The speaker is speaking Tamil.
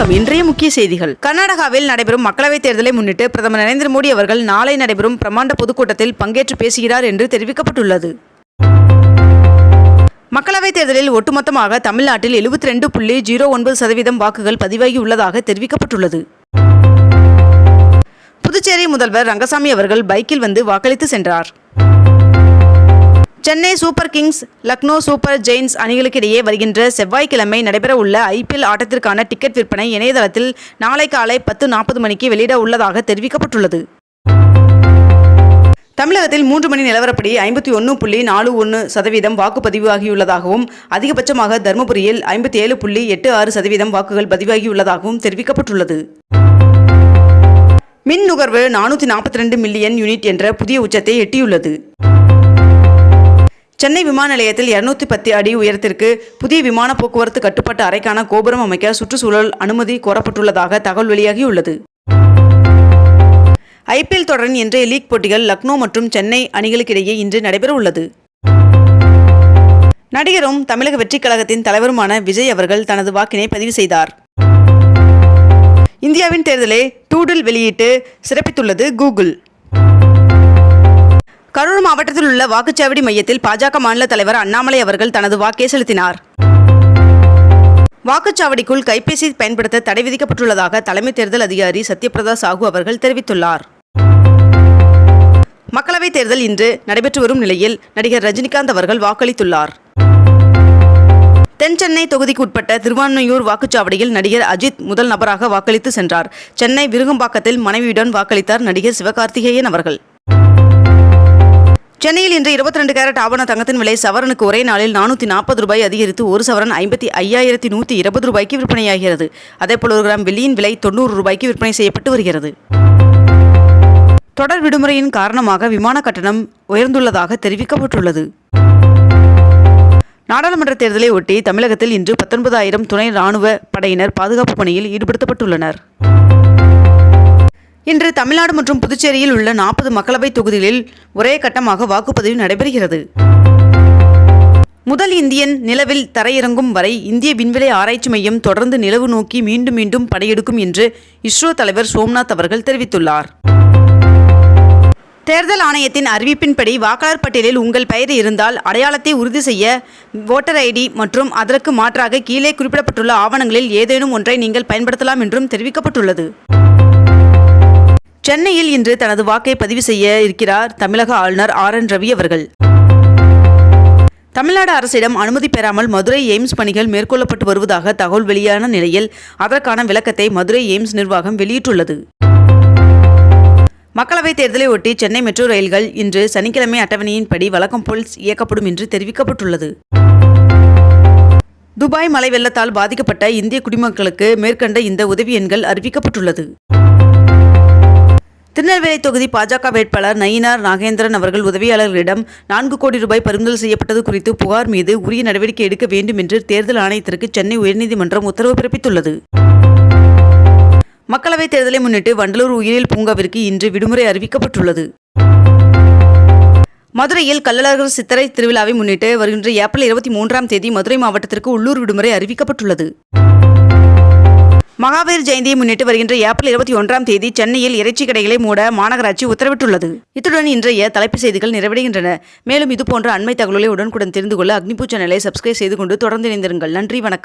வணக்கம். இன்றைய முக்கிய செய்திகள். கர்நாடகாவில் நடைபெறும் மக்களவைத் தேர்தலை முன்னிட்டு பிரதமர் நரேந்திர மோடி அவர்கள் நாளை நடைபெறும் பிரமாண்ட பொதுக்கூட்டத்தில் பங்கேற்று பேசுகிறார் என்று தெரிவிக்கப்பட்டுள்ளது. மக்களவைத் தேர்தலில் ஒட்டுமொத்தமாக தமிழ்நாட்டில் எழுபத்தி ரெண்டு புள்ளி ஜீரோ ஒன்பது சதவீதம் வாக்குகள் பதிவாகியுள்ளதாக தெரிவிக்கப்பட்டுள்ளது. புதுச்சேரி முதல்வர் ரங்கசாமி அவர்கள் பைக்கில் வந்து வாக்களித்து சென்றார். Chennai super kings Lucknow super giants அணிகளுக்கிடையே வருகின்ற செவ்வாய்க்கிழமை நடைபெறவுள்ள ஐபிஎல் ஆட்டத்திற்கான டிக்கெட் விற்பனை இணையதளத்தில் நாளை காலை பத்து நாற்பது மணிக்கு வெளியிட உள்ளதாக தெரிவிக்கப்பட்டுள்ளது. தமிழகத்தில் மூன்று மணி நிலவரப்படி ஐம்பத்தி ஒன்று புள்ளி நாலு ஒன்று சதவீதம் வாக்குப்பதிவு ஆகியுள்ளதாகவும் அதிகபட்சமாக தருமபுரியில் ஐம்பத்தி ஏழு புள்ளி எட்டு ஆறு சதவீதம் வாக்குகள் பதிவாகியுள்ளதாகவும் தெரிவிக்கப்பட்டுள்ளது. மின் நுகர்வு நானூற்றி நாற்பத்தி ரெண்டு மில்லியன் யூனிட் என்ற புதிய உச்சத்தை எட்டியுள்ளது. சென்னை விமான நிலையத்தில் இருநூத்தி பத்து அடி உயரத்திற்கு புதிய விமான போக்குவரத்து கட்டுப்பாட்டு அறைக்கான கோபுரம் அமைக்க சுற்றுச்சூழல் அனுமதி கோரப்பட்டுள்ளதாக தகவல் வெளியாகியுள்ளது. ஐபிஎல் தொடரின் இன்றைய லீக் போட்டிகள் லக்னோ மற்றும் சென்னை அணிகளுக்கிடையே இன்று நடைபெற உள்ளது நடிகரும் தமிழக வெற்றிக் கழகத்தின் தலைவருமான விஜய் அவர்கள் தனது வாக்கினை பதிவு செய்தார். இந்தியாவின் தேர்தலை டூடில் வெளியிட்டு சிறப்பித்துள்ளது கூகுள். கரூர் மாவட்டத்தில் உள்ள வாக்குச்சாவடி மையத்தில் பாஜக மாநில தலைவர் அண்ணாமலை அவர்கள் தனது வாக்கை செலுத்தினார். வாக்குச்சாவடிக்குள் கைபேசி பயன்படுத்த தடை விதிக்கப்பட்டுள்ளதாக தலைமை தேர்தல் அதிகாரி சத்யபிரதா சாஹூ அவர்கள் தெரிவித்துள்ளார். மக்களவைத் தேர்தல் இன்று நடைபெற்று வரும் நிலையில் நடிகர் ரஜினிகாந்த் அவர்கள் வாக்களித்துள்ளார். தென் சென்னை தொகுதிக்கு உட்பட்ட திருவான்மையூர் வாக்குச்சாவடியில் நடிகர் அஜித் முதல் நபராக வாக்களித்து சென்றார். சென்னை விருகம்பாக்கத்தில் மனைவியுடன் வாக்களித்தார் நடிகர் சிவகார்த்திகேயன் அவர்கள். சென்னையில் இன்று இருபத்தி ரெண்டு கேரட் ஆவண தங்கத்தின் விலை சவரனுக்கு ஒரே நாளில் நானூற்றி நாற்பது ரூபாய் அதிகரித்து ஒரு சவரன் ஐம்பத்தி ஐயாயிரத்தி நூற்றி இருபது ரூபாய்க்கு விற்பனையாகிறது. அதேபோல் ஒரு கிராம் வெள்ளியின் விலை தொண்ணூறு ரூபாய்க்கு விற்பனை செய்யப்பட்டு வருகிறது. தொடர் விடுமுறையின் காரணமாக விமான கட்டணம் உயர்ந்துள்ளதாக தெரிவிக்கப்பட்டுள்ளது. நாடாளுமன்ற தேர்தலை ஒட்டி தமிழகத்தில் இன்று பத்தொன்பதாயிரம் துணை ராணுவ படையினர் பாதுகாப்பு பணியில் ஈடுபடுத்தப்பட்டுள்ளனர். இன்று தமிழ்நாடு மற்றும் புதுச்சேரியில் உள்ள நாற்பது மக்களவைத் தொகுதிகளில் ஒரே கட்டமாக வாக்குப்பதிவு நடைபெறுகிறது. முதல் இந்தியன் நிலவில் தரையிறங்கும் வரை இந்திய விண்வெளி ஆராய்ச்சி மையம் தொடர்ந்து நிலவு நோக்கி மீண்டும் மீண்டும் படையெடுக்கும் என்று இஸ்ரோ தலைவர் சோம்நாத் அவர்கள் தெரிவித்துள்ளார். தேர்தல் ஆணையத்தின் அறிவிப்பின்படி வாக்காளர் பட்டியலில் உங்கள் பெயர் இருந்தால் அடையாளத்தை உறுதி செய்ய ஓட்டர் ஐடி மற்றும் அதற்கு மாற்றாக கீழே குறிப்பிடப்பட்டுள்ள ஆவணங்களில் ஏதேனும் ஒன்றை நீங்கள் பயன்படுத்தலாம் என்றும் தெரிவிக்கப்பட்டுள்ளது. சென்னையில் இன்று தனது வாக்கை பதிவு செய்ய இருக்கிறார் தமிழக ஆளுநர் ஆர் என் ரவி அவர்கள். தமிழ்நாடு அரசிடம் அனுமதி பெறாமல் மதுரை எய்ம்ஸ் பணிகள் மேற்கொள்ளப்பட்டு வருவதாக தகவல் வெளியான நிலையில் அதற்கான விளக்கத்தை மதுரை எய்ம்ஸ் நிர்வாகம் வெளியிட்டுள்ளது. மக்களவைத் தேர்தலை ஒட்டி சென்னை மெட்ரோ ரயில்கள் இன்று சனிக்கிழமை அட்டவணையின்படி வழக்கம் போல் இயக்கப்படும் என்று தெரிவிக்கப்பட்டுள்ளது. துபாய் மழை வெள்ளத்தால் பாதிக்கப்பட்ட இந்திய குடிமக்களுக்கு மேற்கண்ட இந்த உதவி எண்கள் அறிவிக்கப்பட்டுள்ளது. திருநெல்வேலி தொகுதி பாஜக வேட்பாளர் நயினார் நாகேந்திரன் அவர்கள் உதவியாளர்களிடம் நான்கு கோடி ரூபாய் பறிமுதல் செய்யப்பட்டது குறித்து புகார் மீது உரிய நடவடிக்கை எடுக்க வேண்டும் என்று தேர்தல் ஆணையத்திற்கு சென்னை உயர்நீதிமன்றம் உத்தரவு பிறப்பித்துள்ளது. மக்களவைத் தேர்தலை முன்னிட்டு வண்டலூர் உயிரியல் பூங்காவிற்கு இன்று விடுமுறை அறிவிக்கப்பட்டுள்ளது. மதுரையில் கள்ளழகர் சித்திரை திருவிழாவை முன்னிட்டு வருகின்ற ஏப்ரல் இருபத்தி மூன்றாம் தேதி மதுரை மாவட்டத்திற்கு உள்ளூர் விடுமுறை அறிவிக்கப்பட்டுள்ளது. மகாவீர் ஜெயந்தியை முன்னிட்டு வருகின்ற ஏப்ரல் இருபத்தி ஒன்றாம் தேதி சென்னையில் இறைச்சி கடைகளை மூட மாநகராட்சி உத்தரவிட்டுள்ளது. இத்துடன் இன்றைய தலைப்புச் செய்திகள் நிறைவடைகின்றன. மேலும் இதுபோன்ற அண்மை தகவல்களை உடனுக்குடன் தெரிந்து கொள்ள அக்னிபூ சேனலை சப்ஸ்கிரைப் செய்து கொண்டு தொடர்ந்து இணைந்திருங்கள். நன்றி வணக்கம்.